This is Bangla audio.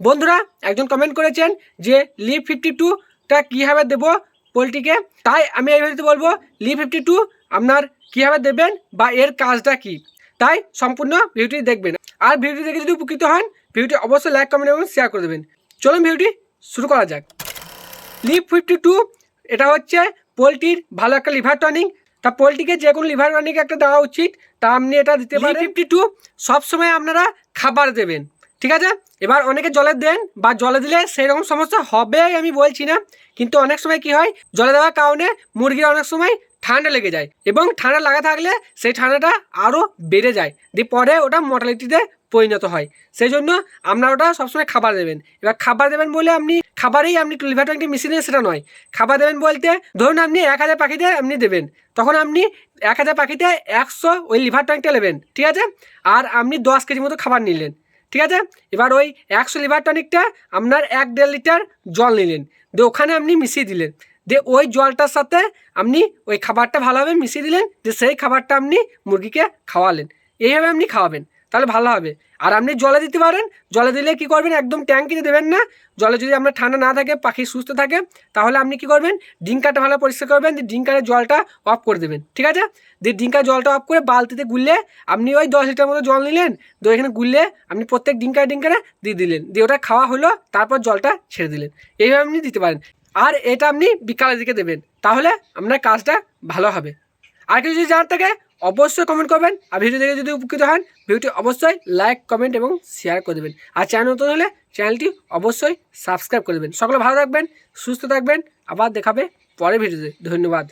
বন্ধুরা একজন কমেন্ট করেছেন যে লিভ ফিফটি টুটা কীভাবে দেবো পোলট্রিকে? তাই আমি এই ভিডিওতে বলব লিভ ফিফটি টু আপনার কীভাবে দেবেন বা এর কাজটা কী? তাই সম্পূর্ণ ভিডিওটি দেখবেন। আর ভিডিওটি দেখে যদি উপকৃত হন ভিডিওটি অবশ্যই লাইক কমেন্ট এবং শেয়ার করে দেবেন। চলুন ভিডিওটি শুরু করা যাক। লিভ ফিফটি টু এটা হচ্ছে পোলট্রির ভালো একটা লিভার টনিক তা পোলট্রিকে যে কোনো লিভার টনিক একটা দেওয়া উচিত তা আপনি এটা দিতে পারেন। ফিফটি টু সবসময় আপনারা খাবার দেবেন। ঠিক আছে? এবার অনেকে জলে দেন বা জলে দিলে সেই রকম সমস্যা হবে আমি বলছি না। কিন্তু অনেক সময় কি হয়? জলে দেওয়ার কারণে মুরগির অনেক সময় ঠান্ডা লেগে যায় এবং ঠান্ডা লাগা থাকলে সেই ঠান্ডাটা আরও বেড়ে যায়। দিয়ে পরে ওটা মর্টালিটিতে পরিণত হয়। সেই জন্য আপনারা ওটা সবসময় খাবার দেবেন। এবার খাবার দেবেন বলে আপনি খাবারেই আপনি লিভার ট্যাঙ্কটি মিশিয়ে দেবেন সেটা নয়। খাবার দেবেন বলতে ধরুন আপনি এক হাজার পাখিতে আপনি দেবেন। তখন আপনি এক হাজার পাখিতে একশো ওই লিভার ট্যাঙ্কটা নেবেন। ঠিক আছে? আর আপনি দশ কেজি মতো খাবার নিলেন। ঠিক আছে? এবার ওই একশো লিভার টনিকটা আপনার এক দেড় লিটার জল নিলেন। দিয়ে ওখানে আপনি মিশিয়ে দিলেন। দিয়ে ওই জলটার সাথে আপনি ওই খাবারটা ভালোভাবে মিশিয়ে দিলেন। যে সেই খাবারটা আপনি মুরগিকে খাওয়ালেন। এইভাবে আপনি খাওয়াবেন। তাহলে ভালো হবে। আর আপনি জলে দিতে পারেন। জলে দিলে কি করবেন? একদম ট্যাঙ্কিতে দেবেন না। জলে যদি আপনার ঠান্ডা না থাকে, পাখি সুস্থ থাকে, তাহলে আপনি কি করবেন? ডিঙ্কাটা ভালো পরিষ্কার করবেন, দিয়ে ডিঙ্কারের জলটা অফ করে দেবেন। ঠিক আছে? দিয়ে ডিঙ্কার জলটা অফ করে বালতিতে গুললে আপনি ওই দশ লিটার মতো জল নিলেন তো এখানে গুললে আপনি প্রত্যেক ডিঙ্কারে ডিঙ্কারে দিয়ে দিলেন। দিয়ে ওটা খাওয়া হলো, তারপর জলটা ছেড়ে দিলেন। এইভাবে আপনি দিতে পারেন। আর এটা আপনি বিকালের দিকে দেবেন। তাহলে আপনার কাজটা ভালো হবে। আর কিছু যদি জানার থাকে, অবশ্যই কমেন্ট করবেন। আর ভিডিও দেখে যদি উপকৃত হন, ভিডিওটি অবশ্যই লাইক কমেন্ট এবং শেয়ার করে দেবেন। আর চ্যানেল নতুন হলে চ্যানেলটি অবশ্যই সাবস্ক্রাইব করে দেবেন। সকলে ভালো থাকবেন, সুস্থ থাকবেন। আবার দেখাবে পরের ভিডিওতে। ধন্যবাদ।